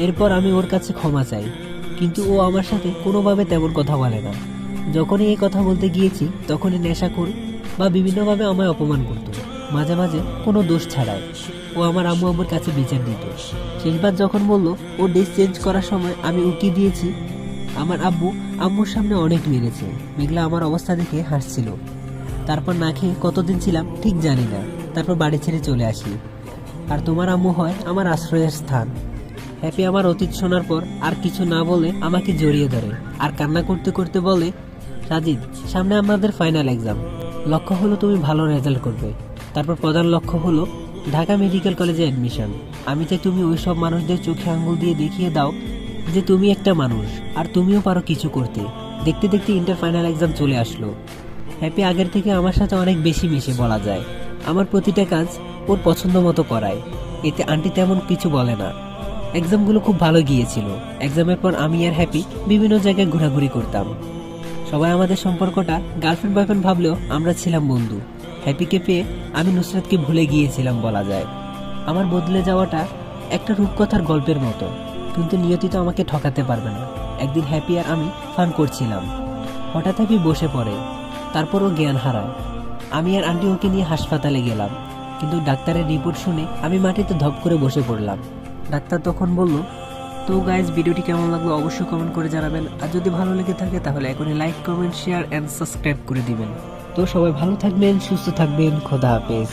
এরপর আমি ওর কাছে ক্ষমা চাই। কিন্তু ও আমার সাথে কোনোভাবে তেমন কথা বলে না। যখনই এই কথা বলতে গিয়েছি, তখনই নেশা করি বা বিভিন্নভাবে আমায় অপমান করতো। মাঝে মাঝে কোনো দোষ ছাড়াই। ও আমার আম্মু আম্মুর কাছে বিচার দিত। শেষবার যখন বলল, ও ড্রেস চেঞ্জ করার সময় আমি উকি দিয়েছি, আমার আব্বু আম্মুর সামনে অনেক মেরেছে। মেঘলা আমার অবস্থা দেখে হাসছিল। তারপর না খেয়ে কতদিন ছিলাম ঠিক জানি না। তারপর বাড়ি ছেড়ে চলে আসি। আর তোমার আম্মু হয় আমার আশ্রয়ের স্থান। হ্যাপি আমার অতীত শোনার পর আর কিছু না বলে আমাকে জড়িয়ে ধরে। আর কান্না করতে করতে বলে, সাজিদ, সামনে আমাদের ফাইনাল এক্সাম লক্ষ্য হলো তুমি ভালো রেজাল্ট করবে। তারপর প্রধান লক্ষ্য হলো ঢাকা মেডিকেল কলেজে অ্যাডমিশন আমি চাই তুমি ওই সব মানুষদের চোখে আঙ্গুল দিয়ে দেখিয়ে দাও যে তুমি একটা মানুষ, আর তুমিও পারো কিছু করতে। দেখতে দেখতে ইন্টার ফাইনাল এক্সাম চলে আসলো। হ্যাপি আগের থেকে আমার সাথে অনেক বেশি মিশে বলা যায়। আমার প্রতিটা কাজ ওর পছন্দ মতো করায়। এতে আন্টি তেমন কিছু বলে না। এক্সামগুলো খুব ভালো গিয়েছিল। এক্সামের পর আমি আর হ্যাপি বিভিন্ন জায়গায় ঘোরাঘুরি করতাম। সবাই আমাদের সম্পর্কটা গার্লফ্রেন্ড বয়ফ্রেন্ড ভাবলেও আমরা ছিলাম বন্ধু। হ্যাপিকে পেয়ে আমি নুসরাতকে ভুলে গিয়েছিলাম বলা যায়। আমার বদলে যাওয়াটা একটা রূপকথার গল্পের মতো। কিন্তু নিয়তি তো আমাকে ঠকাতে পারবে না। একদিন হ্যাপি আর আমি ফান করছিলাম। হঠাৎ হ্যাপি বসে পড়ে। তারপর ও জ্ঞান হারায়। আমি আর আন্টি ওকে নিয়ে হাসপাতালে গেলাম। কিন্তু ডাক্তারের রিপোর্ট শুনে আমি মাটিতে ধপ করে বসে পড়লাম। ডাক্তার তখন বলল, তো গাইজ ভিডিওটি কেমন লাগল অবশ্যই কমেন্ট করে জানাবেন। আর যদি ভালো লেগে থাকে তাহলে এখনই like comment share and subscribe করে দিবেন। তো সবাই ভালো থাকবেন, সুস্থ থাকবেন, খোদা হাফেজ।